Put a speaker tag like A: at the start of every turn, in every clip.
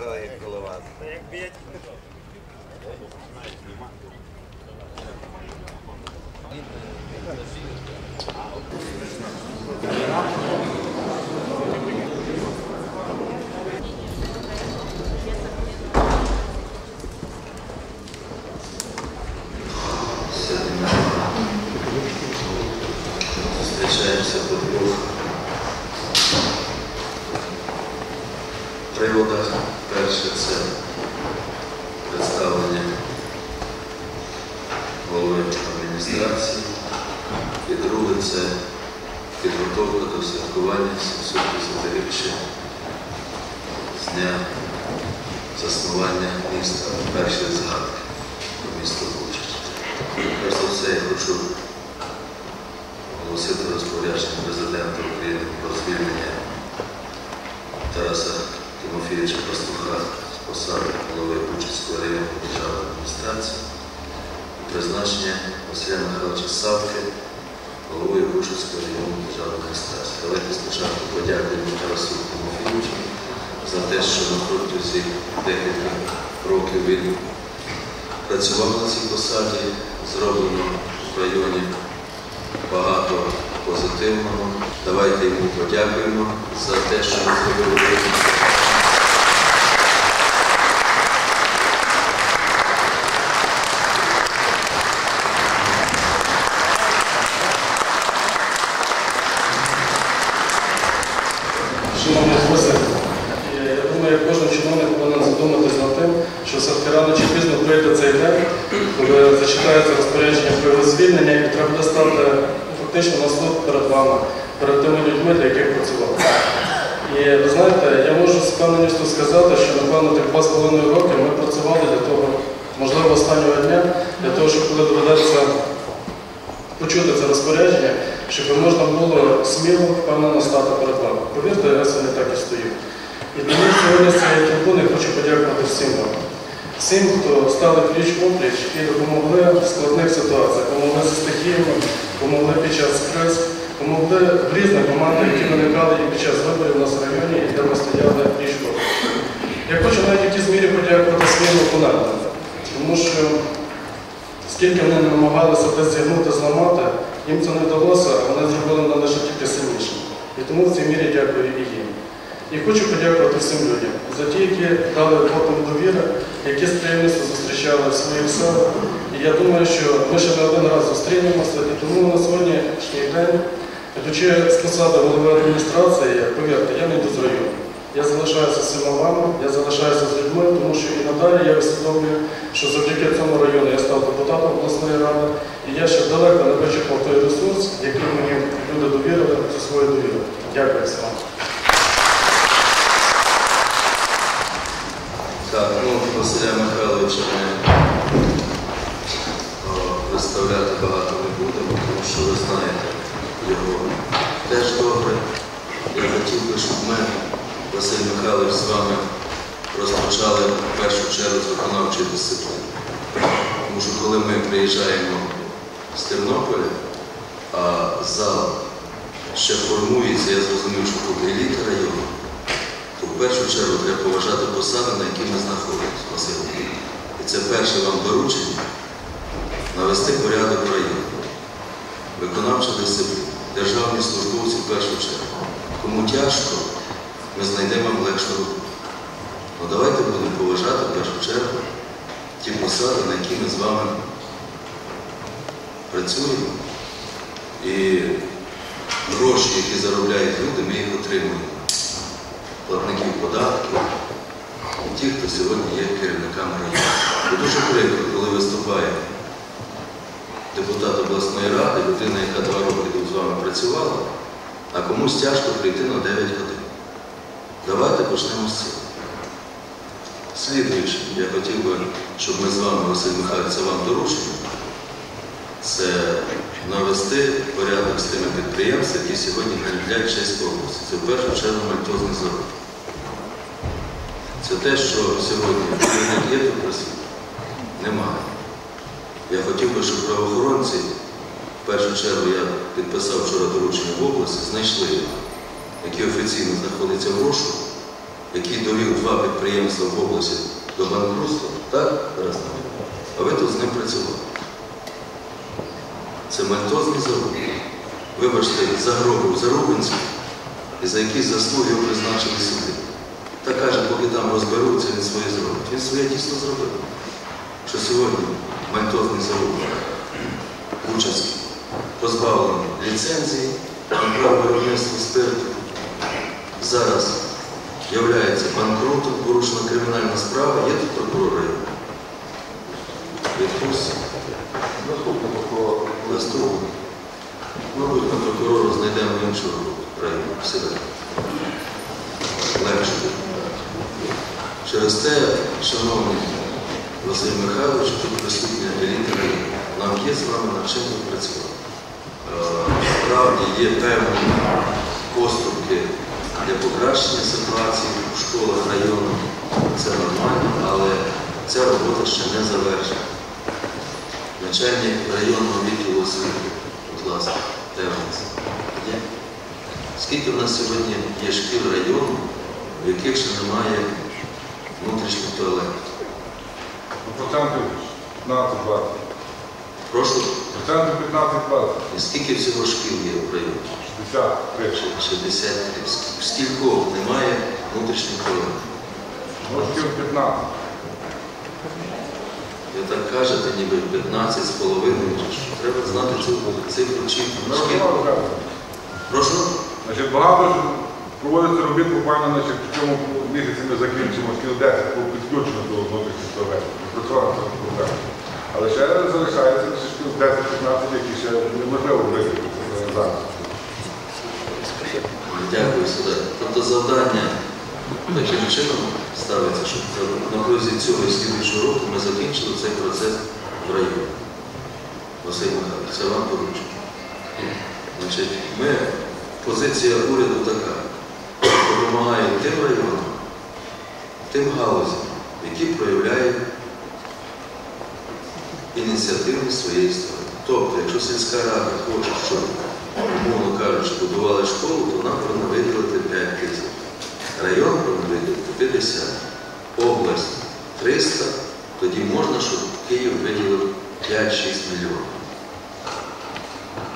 A: сказала як голова.
B: Як б'ять. Встречаемся до двух. Привода. Перше це представлення голови адміністрації. І друге це підготовка до святкування 750-річчя з дня заснування міста першої згадки про місто Бучач. Перш за все я хочу оголосити розпорядження президента України про звільнення Тараса Тимофійовича Пастуха з посади голови Бучицької районної державної адміністрації і призначення Василя Михайловича Савки головою Бучицької районної державної адміністрації. Давайте спочатку подякуємо Тарасу Тимофійовичу за те, що на протязі декілька років він працював на цій посаді, зроблено в районі багато позитивного. Давайте йому подякуємо за те, що він зробив.
C: Коли розпорядження про його звільнення і треба буде стати ну, фактично на суд перед вами, перед тими людьми, для яких працював. І ви знаєте, я можу з певністю сказати, що напевно тих два з половиною роки ми працювали для того, можливо, останнього дня, для того, щоб коли доведеться почути це розпорядження, щоб можна було сміло, впевнено стати перед вами. Повірте, я сьогодні так і стою. І тому сьогодні з цієї трибуни хочу подякувати всім вам. Всім, хто стали пліч опліч і допомогли в складних ситуаціях, допомогли зі стихіями, допомогли під час криз, допомогли в різних моментах, які виникали і під час виборів у нас в районі, і де ми стояли пліч опліч. Я хочу навіть в якійсь мірі подякувати своїм опонентам, тому що Скільки вони намагалися десь зігнути, зламати, їм це не вдалося, а вони зробили мене лише тільки сильніше. І тому в цій мірі дякую і їм. І хочу подякувати всім людям за ті, які дали вотом довіри, які з приємністю зустрічали в своїх селах. І я думаю, що ми ще не один раз зустрінемося, і тому на сьогоднішній день, ідучи з посади голови адміністрації, повірте, я не йду з району. Я залишаюся всіма вами, я залишаюся з людьми, тому що і надалі я усвідомлюю, що завдяки цьому району я став депутатом обласної ради, і я ще далеко не вичерпав той ресурс, який мені люди довірили зі своєю довірою. Дякую всім.
B: Так, ну, Василя Михайловича ми о, представляти багато не будемо, тому що ви знаєте його теж добре. Я хотів би, щоб ми, Василь Михайлович, з вами розпочали в першу чергу з виконавчої дисципліни. Тому що коли ми приїжджаємо з Тернополя, а зал ще формується, я зрозумів, що тут еліта району, першу чергу треба поважати посади, на які ми знаходимося, Василь. І це перше вам доручення навести порядок районі. Виконавча дисципліна, державні службовці в першу чергу. Кому тяжко, ми знайдемо вам легшу руку. Ну давайте будемо поважати в першу чергу ті посади, на які ми з вами працюємо. І гроші, які заробляють люди, ми їх отримуємо платників податків, і ті, хто сьогодні є керівниками району. Дуже прикро, коли виступає депутат обласної ради, людина, яка два роки тут з вами працювала, а комусь тяжко прийти на 9 годин. Давайте почнемо з цього. Слідуючи, я хотів би, щоб ми з вами, Василь Михайлович, це вам доручення, це навести порядок з тими підприємствами, які сьогодні ганьблять честь області. Це в першу чергу мальтозний завод. Це те, що сьогодні є тут присутні, немає. Я хотів би, щоб правоохоронці, в першу чергу я підписав вчора доручення в області, знайшли, які офіційно знаходяться в розшуку, який довів два підприємства в області до банкрутства, так, А ви тут з ним працювали. Це мальтозний завод. Вибачте, загробив Зарубинський, і за якісь заслуги призначили сюди. Та каже, поки там розберуться, він своє зробить. Він своє дійсно зробив. Що сьогодні мальтозний завод Участь позбавлений ліцензії на право спирту. Зараз являється банкрутом, порушена кримінальна справа, є тут прокурор району? Відпустці.
A: Наступний
B: Мабуть, ми прокурору знайдемо іншу району. Себе. Легше. Через те, шановні Василь Михайлович, тут присутня еліта району. Нам є з вами над чим працювати. Е, Справді є певні поступки для покращення ситуації у школах району. Це нормально, але ця робота ще не завершена. Начальник районного відділу освіти, будь ласка, де у нас? Є? Скільки в нас сьогодні є шкіл району, в яких ще немає внутрішніх туалетів?
A: Процентів 15-20.
B: Прошу,
A: Процентів 15-20.
B: і скільки всього шкіл є в районі?
A: 60, 30.
B: 60. Скількох немає внутрішніх туалетів?
A: Може, 15.
B: Ви так кажете, ніби 15 з половиною. Треба знати цю цифру чітко.
A: Розмовляли, кажемо.
B: Прошу?
A: Значить, багато ж проводиться робіт буквально значить, в цьому місяці ми закінчимо скіл 10 по підключенню до туалетів. Працювали над цим. Але ще залишається 10-15, які ще неможливо виконати зараз.
B: Дякую, сударь. Тобто завдання таким чином ставиться, щоб на протязі цього і слідуючого року ми закінчили цей процес в районі. Василь Михайлович, це вам поручено. Значить, ми, позиція уряду така, що допомагає тим районам, тим галузям, які проявляють ініціативність своєї сторони. Тобто, якщо сільська рада хоче, щоб, умовно кажучи, будували школу, то нам повинна виділити 5 тисяч. Район повинен виділити 50. Область 300, тоді можна, щоб Київ виділив 5-6 мільйонів.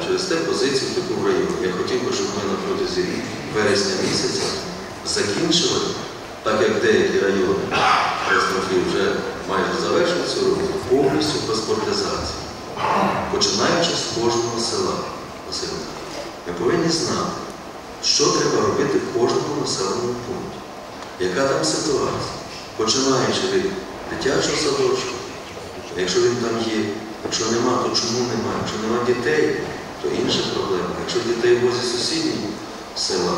B: Через те позицію таку в районі. Я хотів би, щоб ми на протязі вересня місяця закінчили, так як деякі райони Краснofі вже майже завершили цю роботу, повністю паспортизацію. Починаючи з кожного села, ми повинні знати, що треба робити в кожному населеному пункті, яка там ситуація, починаючи від дитячого садочку, якщо він там є, якщо нема, то чому нема? Якщо нема дітей, то інша проблема. Якщо дітей возять сусідні села,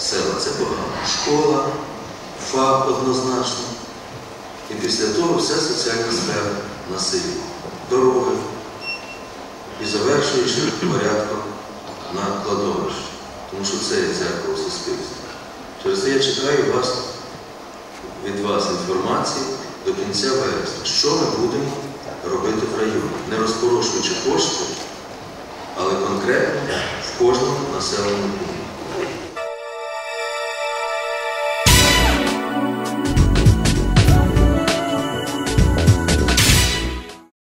B: села, це погано. Школа, ФАП однозначно. І після того вся соціальна сфера на. Дороги. І завершуючи порядком на кладовищі. Тому що це є церква суспільства. Через це я чекаю вас, від вас інформації до кінця вересня, що ми будемо робити в районі, не розпорошуючи кошти, але конкретно в кожному населеному пункті.